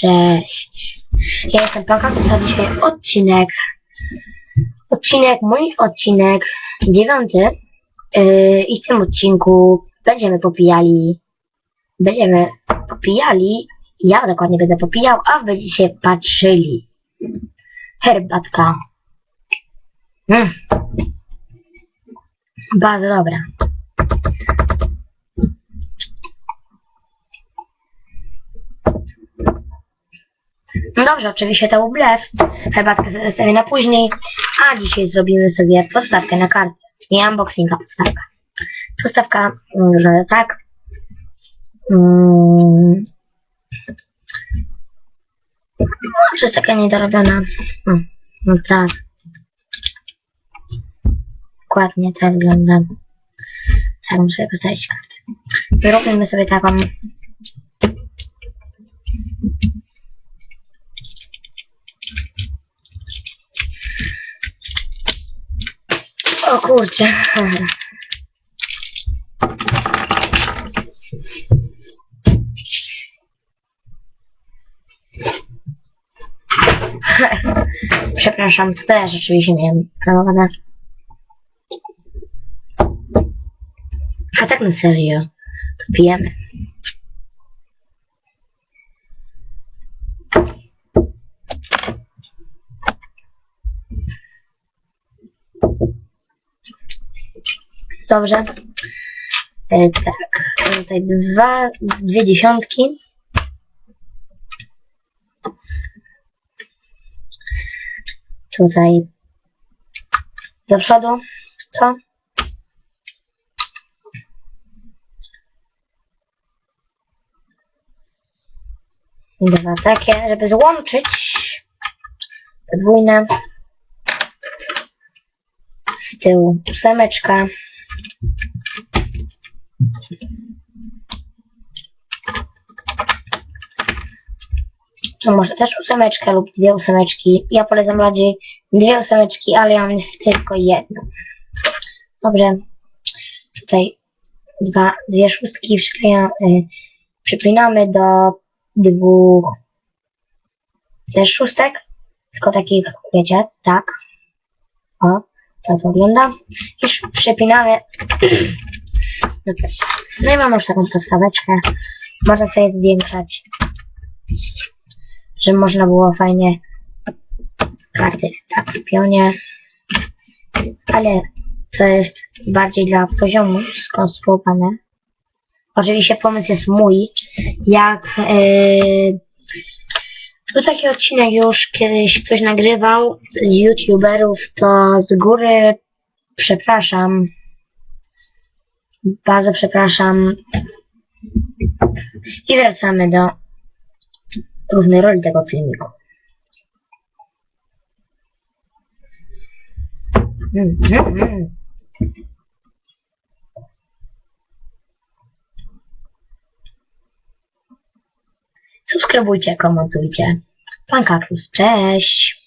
Cześć. Ja jestem Pan Kaktus, a dzisiaj odcinek. Odcinek, mój odcinek dziewiąty. Yy, I w tym odcinku będziemy popijali. Będziemy popijali. Ja dokładnie będę popijał, a będziecie patrzyli. Herbatka. Mm. Bardzo dobra. No dobrze, oczywiście to był blef. Herbatkę zostawię na później. A dzisiaj zrobimy sobie podstawkę na kartę. Nie unboxinga, podstawka. Podstawka mm, wygląda tak. Mm. Może jest taka niedorobiona. Mm, No tak. Dokładnie tak wygląda. Tak muszę postawić kartę. Wyrobimy sobie taką O kurczę. Przepraszam, to też rzeczywiście miałem planowane. A tak na serio, to pijemy. Dobrze. E, tak, tutaj dwa, dwie dziesiątki. Tutaj do przodu, co? Dwa takie, żeby złączyć. Podwójne. Z tyłu ósemeczka. To może też ósemeczkę lub dwie ósemeczki. Ja polecam bardziej dwie ósemeczki, ale ja mam tylko jedną. Dobrze. Tutaj dwa, dwie szóstki przykleja, y, przypinamy do dwóch też szóstek. Tylko takich, wiecie, tak. O, tak wygląda. Sz- przypinamy tego. No i mamy już taką podstaweczkę. Można sobie zwiększać że można było fajnie karty tak w pionie, ale to jest bardziej dla poziomu skonstruowane. Oczywiście pomysł jest mój, jak yy, tu taki odcinek już kiedyś ktoś nagrywał z youtuberów, to z góry przepraszam, bardzo przepraszam i wracamy do głównej roli tego filmiku. Mm, mm, mm. Subskrybujcie, komentujcie. Pan Kaktus, cześć!